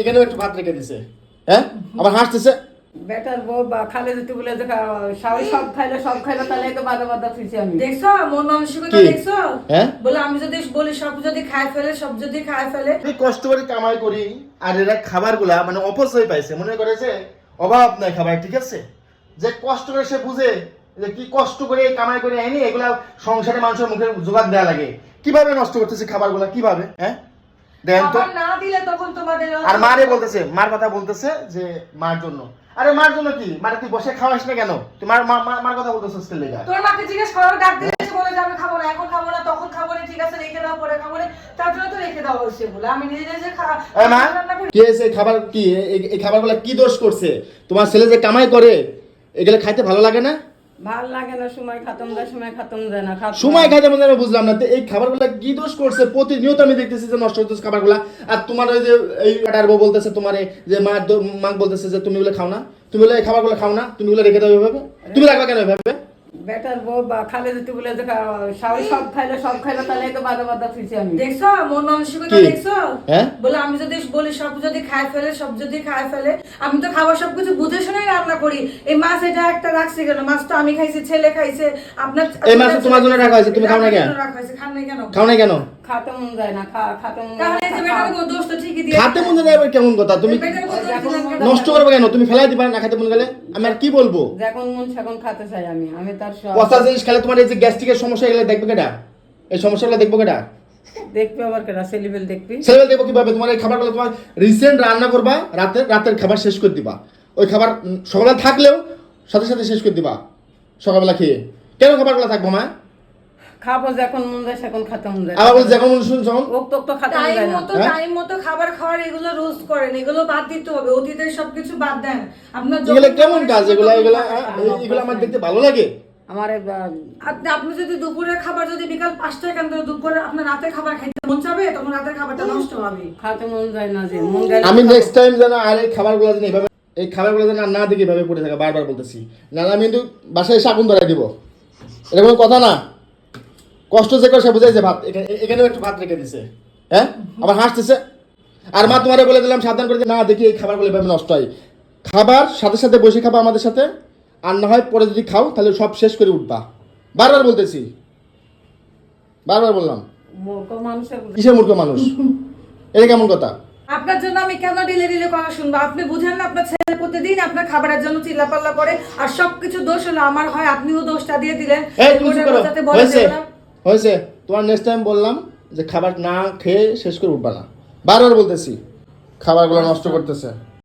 এখানেও একটু ভাত রেখে দিছে। হ্যাঁ? আবার হাসতেছে? বেটার বউ বা খালে যদি বলে যে সব খাইলো সব খাইলো তাহলে তো বাধা বাধা ফিরছি আমি। দেখছ? মন মানসিকতা দেখছ? হ্যাঁ? বলে আমি যদি বলি সব যদি খায় ফেলে সব যদি খায় ফেলে। আমি কষ্ট করে কামাই করি আর এরা খাবারগুলা মানে অপচয় পাইছে। মনে করে যে অভাব নাই খাবার ঠিক আছে? যে কষ্ট করে সে বুঝে যে কি কষ্ট করে কামাই করে আইনি এগুলা সংসারে মানুষের মুখে জোগাড় দেওয়া লাগে। কীভাবে নষ্ট করতেছে খাবারগুলা? কীভাবে? হ্যাঁ? দেন তো। আবার না দিলে তখন তোমাদের আর মারে বলতেছে মার কথা বলতেছে যে মার জন্য। আরে মার জন্য কি? মারে তুই বসে খাওয়াস না কেন? তুই মার মা- মা- মার কথা বলতেছিস কে লেগা তোর মাকে জিজ্ঞেস করো ডাক বলে যে আমি খাব না এখন খাব না তখন খাব না ঠিক আছে রেখে দাও পরে খাব না। তার জন্য তো রেখে হয়েছে বলে। আমি নিজে নিজে খা- এ মা কি হয়েছে? খাবার কি? এই- এই খাবারগুলা কি দোষ করছে? তোমার ছেলে যে কামাই করে এগুলো খাইতে ভালো লাগে না? ভালো লাগে না সময় খাতম যায় সময় খাতম যায় না সময় খাইতে মধ্যে আমি বুঝলাম না। তো এই খাবারগুলা কি দোষ করছে? প্রতিনিয়ত আমি দেখতেছি যে নষ্ট হচ্ছে খাবারগুলা। আর তোমার ওই যে এই কাটার বউ বলতেছে তোমার যে মা মা বলতেছে যে তুমি ওগুলো খাও না। তুমি বলে এই খাবারগুলো খাও না। তুমি ওগুলো রেখে দাও এভাবে। তুমি রাখবা কেন এভাবে? বেটার বউ বা খালে যদি বলে যে সব খাইলো সব খাইলো তাহলে তো বাধা বাধা ফিরছি আমি। দেখছ? মন মানসিকতা দেখছ? হ্যাঁ? বলে আমি যদি বলি সব যদি খায় ফেলে সব যদি খায় ফেলে আমি তো খাবার সবকিছু বুঝে শুনে রান্না করি। এই মাছ এটা একটা রাখছি কেন? মাছ তো আমি খাইছি ছেলে খাইছে আপনার এই মাছ তোমার জন্য রাখা হয়েছে, তুমি খাও না কেন? রাখা হয়েছে, খান নাই কেন? খাও না কেন? খাতে মন যায় না খা খাতে মন তাহলে এই যে বেটার দোষ তো ঠিকই দিয়ে খাতে মন যায় আবার কেমন কথা? তুমি নষ্ট করবে কেন? তুমি ফেলাই দিবা না খাতে মন গেলে? আমি আর কি বলব? যখন মন সেখন খাতে চাই আমি। আমি তার সব পচা জিনিস খেলে তোমার এই যে গ্যাস্ট্রিকের সমস্যা এগুলো দেখবে কেটা এই সমস্যাগুলো দেখব কেটা দেখবি আবার কেটা সেলিবেল দেখবি? ছেলেবেলা দেখব কীভাবে? তোমার এই খাবারগুলো তোমার রিসেন্ট রান্না করবা রাতে রাতের খাবার শেষ করে দিবা। ওই খাবার সকালে থাকলেও সাথে সাথে শেষ করে দিবা সকালবেলা খেয়ে। কেন খাবারগুলো থাকব মা? খাব যখন মন যায় সেখন খাতে মন যায়। আবার বলছে যখন শুন যখন ওক তো খাতে মন যায় না। মতো হ্যাঁ? টাইম মতো খাবার খাওয়ার এগুলো রোজ করেন এগুলো বাদ দিতে হবে অতীতের সবকিছু বাদ দেন। আপনার এগুলো কেমন কাজ? এগুলো এগুলো এগুলো আমার দেখতে ভালো লাগে। আমার আপনি আপনি যদি দুপুরের খাবার যদি বিকাল পাঁচটায় কেন দুপুরে আপনার রাতের খাবার খাইতে মন চাবে? তখন রাতের খাবারটা নষ্ট হবে। খাতে মন যায় না যে মন গেলে আমি নেক্সট টাইম যেন আর এই খাবারগুলো যেন এইভাবে এই খাবারগুলো যেন না দেখি এভাবে পড়ে থাকে বারবার বলতেছি। নাহলে আমি কিন্তু বাসায় এসে আগুন ধরাই দিব। এটা কোনো কথা না? কষ্ট যে করে সে বুঝাইছে ভাত এখানে এখানেও একটু ভাত রেখে দিছে। হ্যাঁ? আবার হাসতেছে। আর মা তোমারে বলে দিলাম সাবধান করে না দেখি এই খাবারগুলো এভাবে নষ্ট হয়। খাবার সাথে সাথে বসে খাবা আমাদের সাথে। আর না হয় পরে যদি খাও তাহলে সব শেষ করে উঠবা। বারবার বলতেছি। বারবার বললাম। মূর্খ মানুষ এটা কেমন কথা? আপনার জন্য আমি কেন ডিলে ডিলে কথা শুনব? আপনি বুঝেন না আপনার ছেলে প্রতিদিন আপনার খাবারের জন্য চিল্লাপাল্লা করে আর সবকিছু দোষ হলো আমার হয় আপনিও দোষটা দিয়ে দিলেন। হয়েছে, তোমার নেক্সট টাইম বললাম যে খাবার না খেয়ে শেষ করে উঠবা না। বারবার বলতেছি, খাবারগুলো নষ্ট করতেছে।